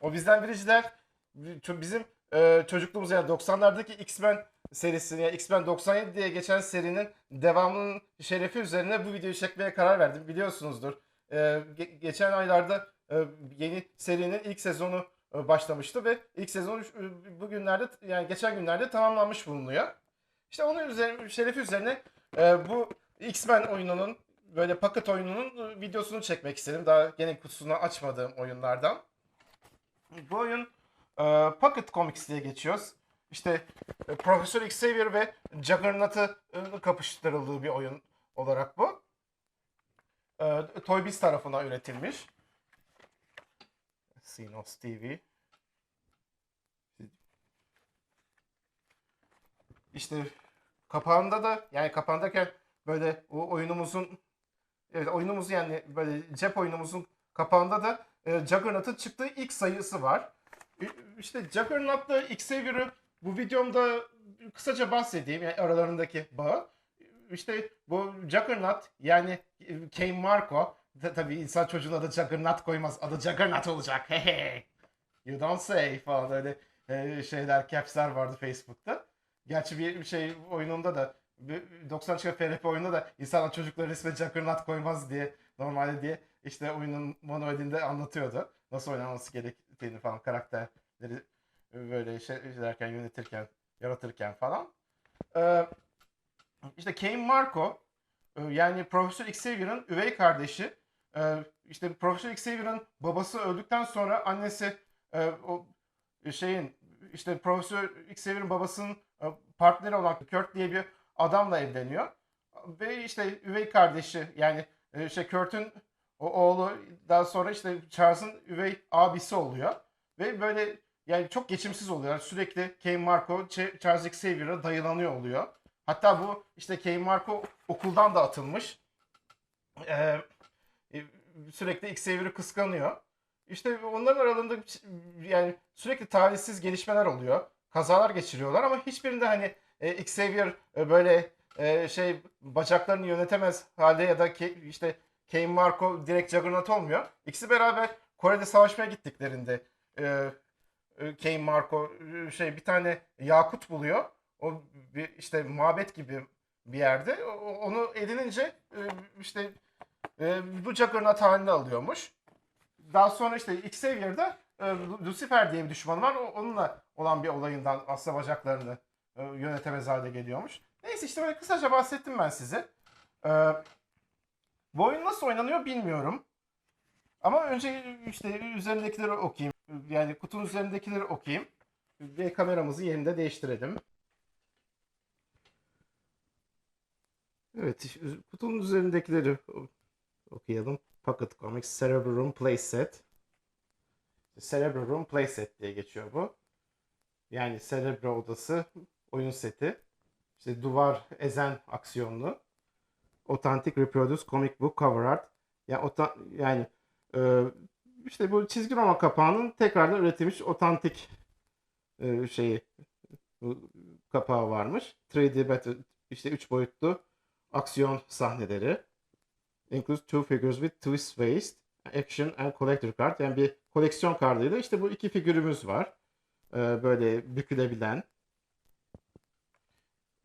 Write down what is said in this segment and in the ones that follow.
O bizden biriciler bizim e, çocukluğumuz yani 90'lardaki X-Men serisini yani X-Men 97 diye geçen serinin devamının şerefi üzerine bu videoyu çekmeye karar verdim. Biliyorsunuzdur. E, ge- geçen aylarda yeni serinin ilk sezonu e, başlamıştı ve ilk sezon e, bugünlerde yani geçen günlerde tamamlanmış bulunuyor. İşte onun üzerine, şerefi üzerine e, bu X-Men oyununun böyle paket oyununun e, videosunu çekmek istedim. Daha gene kutusunu açmadığım oyunlardan. Bu oyun e, Pocket Comics diye geçiyoruz. İşte e, Profesör Xavier ve Juggernaut'ı e, kapıştırıldığı bir oyun olarak bu. E, Toy Biz tarafından üretilmiş. Sinos TV. İşte kapağında da yani kapağındayken böyle o oyunumuzun evet oyunumuz yani böyle cep oyunumuzun kapağında da e, Juggernaut'ın çıktığı ilk sayısı var. E, İşte Juggernaut'la Xavier'ı bu videomda kısaca bahsedeyim yani aralarındaki bağı. İşte bu Juggernaut yani Kane Marco tabii insan çocuğun adı Juggernaut koymaz. Adı Juggernaut olacak. Hey hey. You don't say falan öyle e, şeyler, caps'ler vardı Facebook'ta. Gerçi bir şey oyununda da bir 90 çıkan FRP oyununda da insanlar çocukları isme Juggernaut koymaz diye normalde diye işte oyunun manuelinde anlatıyordu. Nasıl oynanması gerektiğini falan karakterleri böyle şey ederken yönetirken yaratırken falan. Ee, işte Kane Marco e, yani Profesör Xavier'ın üvey kardeşi. Ee, işte Profesör Xavier'ın babası öldükten sonra annesi e, o şeyin işte Profesör Xavier'ın babasının e, partneri olan Kurt diye bir adamla evleniyor. Ve işte üvey kardeşi yani e, işte Kurt'ün o oğlu daha sonra işte Charles'ın üvey abisi oluyor. Ve böyle yani çok geçimsiz oluyor. Sürekli Kane Marco Ch- Charles Xavier'a dayılanıyor oluyor. Hatta bu işte Kane Marco okuldan da atılmış. Ee, e, sürekli Xavier'ı kıskanıyor. İşte onların aralarında yani sürekli talihsiz gelişmeler oluyor. Kazalar geçiriyorlar ama hiçbirinde hani e, Xavier e, böyle e, şey bacaklarını yönetemez halde ya da ki, işte Kane Marco direkt Juggernaut olmuyor. İkisi beraber Kore'de savaşmaya gittiklerinde e, Kane Marco e, şey bir tane yakut buluyor. O bir işte mabet gibi bir yerde. O- Onu edinince e, işte e, bu Juggernaut halinde alıyormuş. Daha sonra işte Xavier'da e, Lucifer diye bir düşman var. O- Onunla olan bir olayından aslında bacaklarını e, yönetemez hale geliyormuş. Neyse işte böyle kısaca bahsettim ben size. Ee, bu oyun nasıl oynanıyor bilmiyorum. Ama önce işte üzerindekileri okuyayım. Yani kutunun üzerindekileri okuyayım. Ve kameramızı yerinde değiştirelim. Evet, kutunun üzerindekileri okuyalım. Pocket Comics Cerebrum Playset. Cerebrum Playset diye geçiyor bu. Yani Cerebro odası oyun seti. İşte duvar ezen aksiyonlu. Authentic Reproduce Comic Book Cover Art. Yani, ota- yani e, işte bu çizgi roman kapağının tekrardan üretilmiş otantik e, şeyi kapağı varmış. 3D battle, işte 3 boyutlu aksiyon sahneleri. Includes two figures with twist waist, action and collector card. Yani bir koleksiyon kartıyla işte bu iki figürümüz var. E, böyle bükülebilen.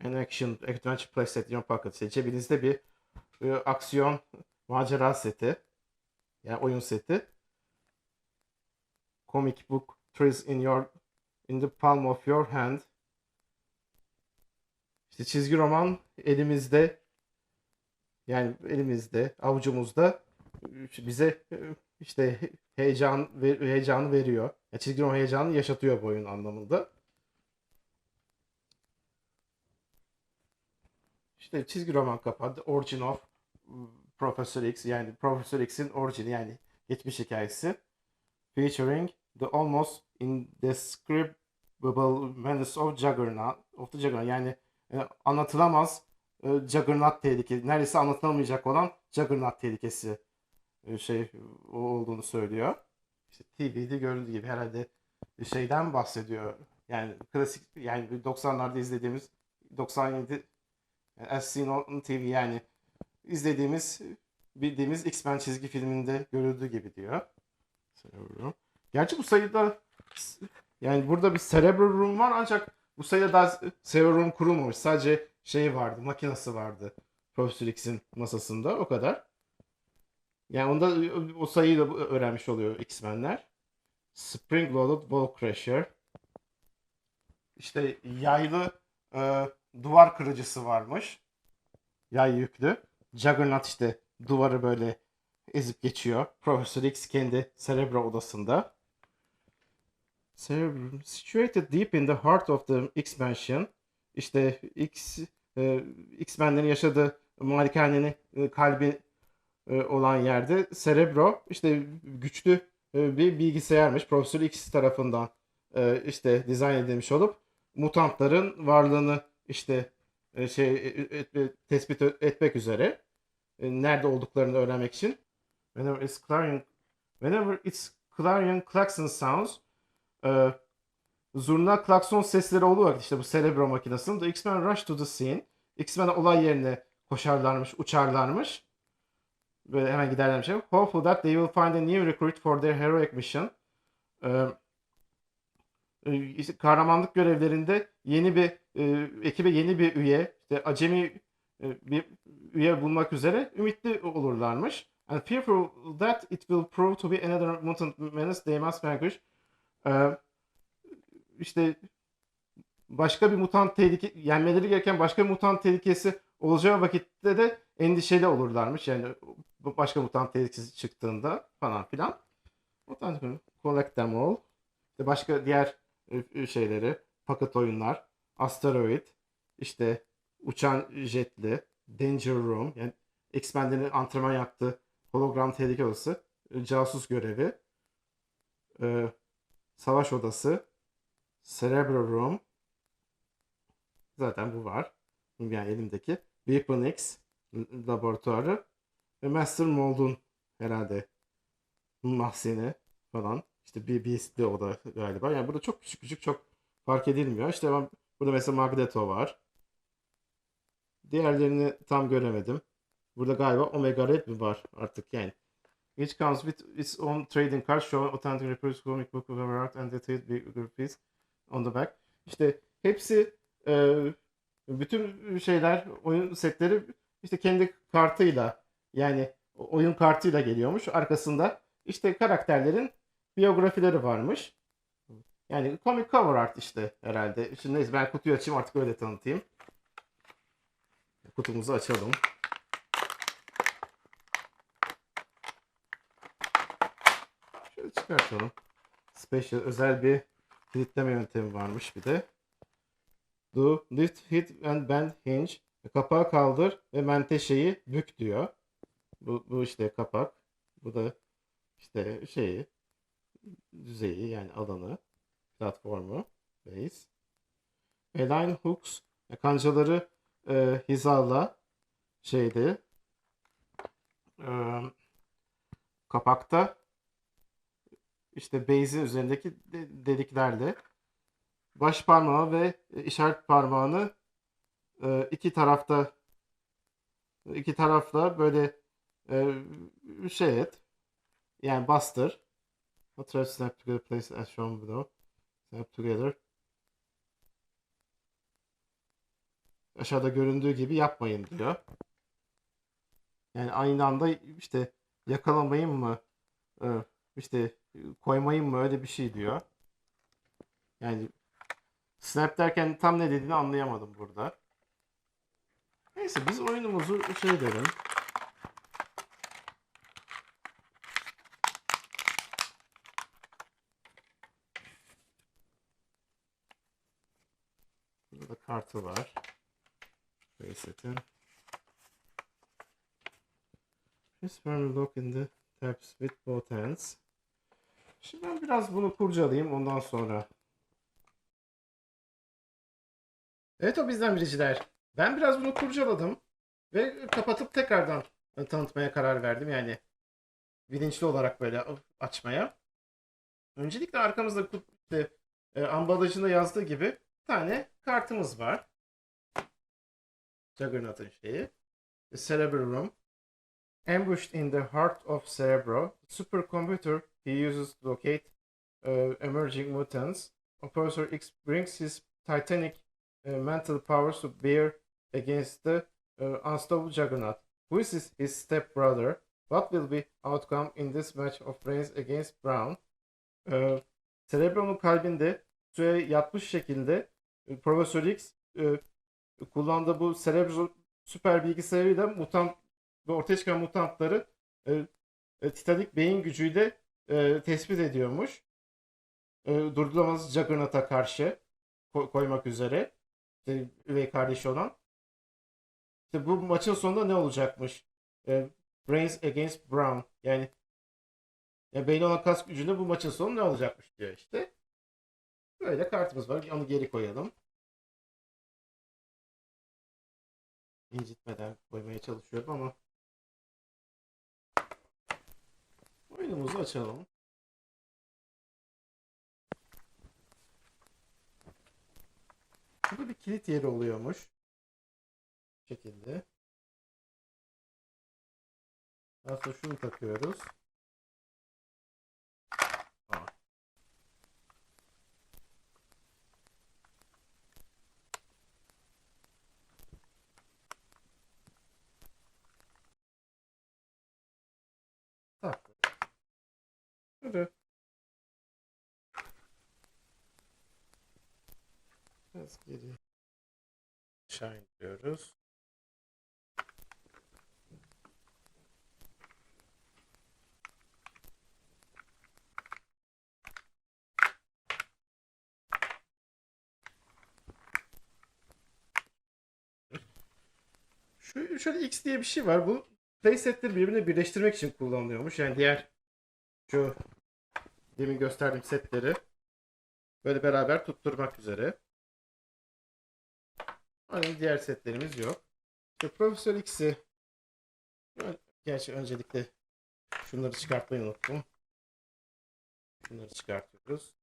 An action adventure playset in your pocket. İşte cebinizde bir e, aksiyon macera seti. Yani oyun seti. Comic book trees in your in the palm of your hand. İşte çizgi roman elimizde yani elimizde, avucumuzda e, bize e, işte heyecan heyecanı veriyor. Yani çizgi roman heyecanı yaşatıyor bu oyun anlamında. İşte çizgi roman kapağı The Origin of ıı, Professor X yani Professor X'in orijini yani geçmiş hikayesi. Featuring the almost indescribable menace of Juggernaut. Of the Juggernaut yani e, anlatılamaz e, Juggernaut tehlikesi. Neredeyse anlatılamayacak olan Juggernaut tehlikesi e, şey olduğunu söylüyor. işte TV'de görüldüğü gibi herhalde şeyden bahsediyor. Yani klasik yani 90'larda izlediğimiz 97 yani Seen on TV yani izlediğimiz bildiğimiz X-Men çizgi filminde görüldüğü gibi diyor. Cerebral. Gerçi bu sayıda yani burada bir Cerebral Room var ancak bu sayıda daha Cerebral Room kurulmamış. Sadece şey vardı, makinesi vardı. Professor X'in masasında o kadar. Yani onda o sayıyı da öğrenmiş oluyor X-Men'ler. Spring Loaded Wall Crusher. İşte yaylı e, duvar kırıcısı varmış. Yay yüklü. Juggernaut işte duvarı böyle ezip geçiyor. Professor X kendi Cerebro odasında. Cerebro, situated deep in the heart of the X-Mansion. İşte X e, X-Men'lerin yaşadığı malikanenin e, kalbi e, olan yerde Cerebro işte güçlü e, bir bilgisayarmış. Profesör X tarafından e, işte dizayn edilmiş olup mutantların varlığını işte e, şey e, e, tespit etmek üzere e, nerede olduklarını öğrenmek için whenever it's clarion whenever it's clarion klaxon sounds e, zurna klakson sesleri vakit işte bu Cerebro makinesinin the X-Men rush to the scene X-Men olay yerine koşarlarmış, uçarlarmış. Böyle hemen giderlermiş. Hopeful that they will find a new recruit for their heroic mission. Ee, kahramanlık görevlerinde yeni bir e, ekibe yeni bir üye, işte acemi e, bir üye bulmak üzere ümitli olurlarmış. And fearful that it will prove to be another mutant menace they must vanquish. Ee, işte başka bir mutant tehlike yenmeleri gereken başka bir mutant tehlikesi olacağı vakitte de endişeli olurlarmış. Yani başka mutant tehlikesi çıktığında falan filan. Mutant collect them all. İşte başka diğer e, şeyleri, paket oyunlar, asteroid, işte uçan jetli, danger room, yani X-Men'lerin antrenman yaptığı hologram tehlike odası, casus görevi, e, savaş odası, cerebral room, zaten bu var. Yani elimdeki. Weapon X laboratuvarı ve Master Mold'un herhalde mahzeni falan. İşte beastli o da galiba. Yani burada çok küçük küçük çok fark edilmiyor. İşte ben burada mesela Magneto var. Diğerlerini tam göremedim. Burada galiba Omega Red mi var artık yani. Each comes with its own trading card showing authentic reproduced comic book cover art and detailed biographies on the back. İşte hepsi e, bütün şeyler, oyun setleri işte kendi kartıyla yani oyun kartıyla geliyormuş. Arkasında işte karakterlerin biyografileri varmış. Yani comic cover art işte herhalde. Şimdi neyse ben kutuyu açayım artık öyle tanıtayım. Kutumuzu açalım. Şöyle çıkartalım. Special özel bir kilitleme yöntemi varmış bir de. Do, lift, hit and bend hinge. Kapağı kaldır ve menteşeyi bük diyor. Bu, bu işte kapak. Bu da işte şeyi düzeyi yani alanı platformu base. Align hooks kancaları e, hizala şeyde e, kapakta işte base'in üzerindeki de- deliklerle baş parmağı ve işaret parmağını e, iki tarafta iki tarafla böyle e, şey et. Yani bastır. Try to snap together place as shown below. Snap together. Aşağıda göründüğü gibi yapmayın diyor. Yani aynı anda işte yakalamayın mı e, işte koymayın mı öyle bir şey diyor. Yani Snap derken tam ne dediğini anlayamadım burada. Neyse biz oyunumuzu şey edelim. Burada kartı var. Reset'in. Press firmly lock in the tabs with both hands. Şimdi ben biraz bunu kurcalayayım ondan sonra Evet o bizden biriciler. Ben biraz bunu kurcaladım ve kapatıp tekrardan tanıtmaya karar verdim yani bilinçli olarak böyle açmaya. Öncelikle arkamızda işte, e, ambalajında yazdığı gibi bir tane kartımız var. Juggernaut'ın şeyi. The Cerebrum. Ambushed in the heart of Cerebro, supercomputer he uses to locate uh, emerging mutants. Professor X brings his titanic uh, mental powers to bear against the uh, unstoppable Juggernaut. Who is his, stepbrother? What will be outcome in this match of brains against Brown? Ee, Cerebrum'un kalbinde suya yatmış şekilde e, Profesör X e, kullandığı bu Cerebro süper bilgisayarıyla mutant ve ortaya çıkan mutantları e, e, beyin gücüyle e, tespit ediyormuş. E, durdurulamaz Juggernaut'a karşı ko- koymak üzere. İşte üvey kardeşi olan. İşte bu maçın sonunda ne olacakmış? E, Brains against Brown. Yani ya beyin olan kas gücünde bu maçın sonu ne olacakmış diyor işte. Böyle kartımız var. Onu geri koyalım. İncitmeden koymaya çalışıyorum ama oyunumuzu açalım. Burada bir kilit yeri oluyormuş. Bu şekilde. Sonra şunu takıyoruz. Aa. Tak. Böyle. Biraz geri aşağı indiriyoruz. Şu şöyle X diye bir şey var. Bu playsetleri birbirine birleştirmek için kullanılıyormuş. Yani diğer şu demin gösterdiğim setleri böyle beraber tutturmak üzere. Hani diğer setlerimiz yok. İşte Profesör X'i gerçi öncelikle şunları çıkartmayı unuttum. Şunları çıkartıyoruz.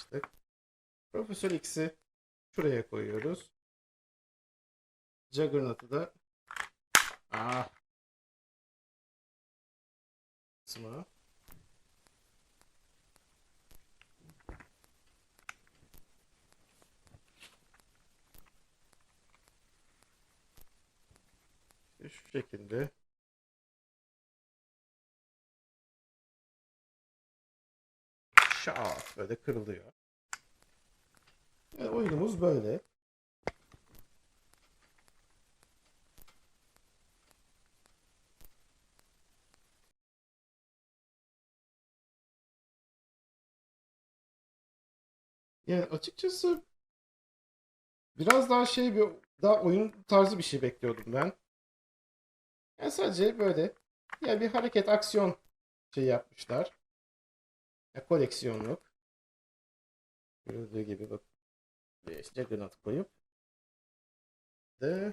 Açtık. Profesör X'i şuraya koyuyoruz. Juggernaut'u da ah kısmı şu şekilde şak böyle kırılıyor. Yani oyunumuz böyle. Yani açıkçası biraz daha şey bir daha oyun tarzı bir şey bekliyordum ben. Yani sadece böyle yani bir hareket aksiyon şey yapmışlar. Ya koleksiyonluk. Görüldüğü gibi bak. İşte Juggernaut koyup de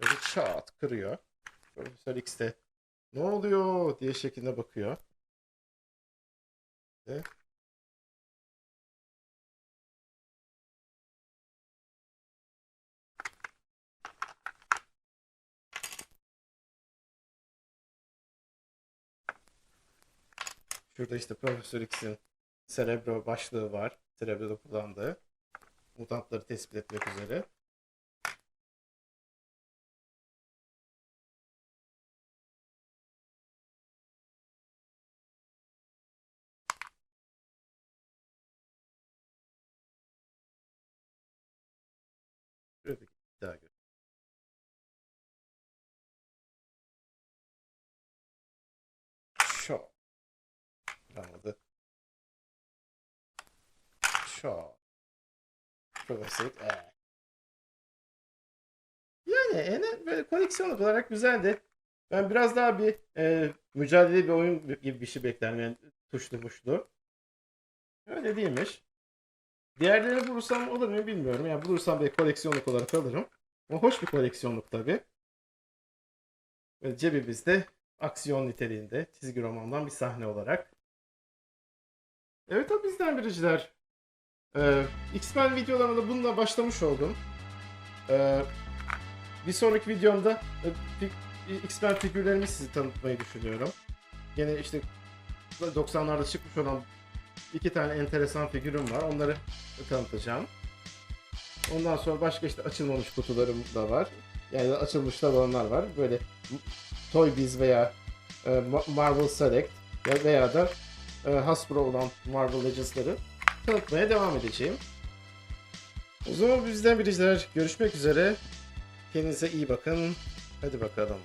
böyle çat kırıyor. Profesör X de ne oluyor diye şeklinde bakıyor. De Şurada işte Profesör X'in Cerebro başlığı var. Cerebro'da kullandığı mutantları tespit etmek üzere. X. Ee. Yani en böyle koleksiyonluk olarak güzeldi. Ben biraz daha bir e, mücadele bir oyun gibi bir şey beklerdim. Yani tuşlu muşlu. Öyle değilmiş. Diğerlerini bulursam olur mu bilmiyorum. Yani bulursam bir koleksiyonluk olarak alırım. O hoş bir koleksiyonluk. Böyle cebimizde aksiyon niteliğinde çizgi romandan bir sahne olarak. Evet o bizden biriciler. Ee, X-Men videolarına da bununla başlamış oldum. Ee, bir sonraki videomda e, X-Men figürlerimi size tanıtmayı düşünüyorum. Gene işte 90'larda çıkmış olan iki tane enteresan figürüm var. Onları tanıtacağım. Ondan sonra başka işte açılmamış kutularım da var. Yani açılmış da olanlar var. Böyle Toy Biz veya e, Ma- Marvel Select ya- veya da e, Hasbro olan Marvel Legends'ları tanıtmaya devam edeceğim. O zaman bizden biriciler görüşmek üzere. Kendinize iyi bakın. Hadi bakalım.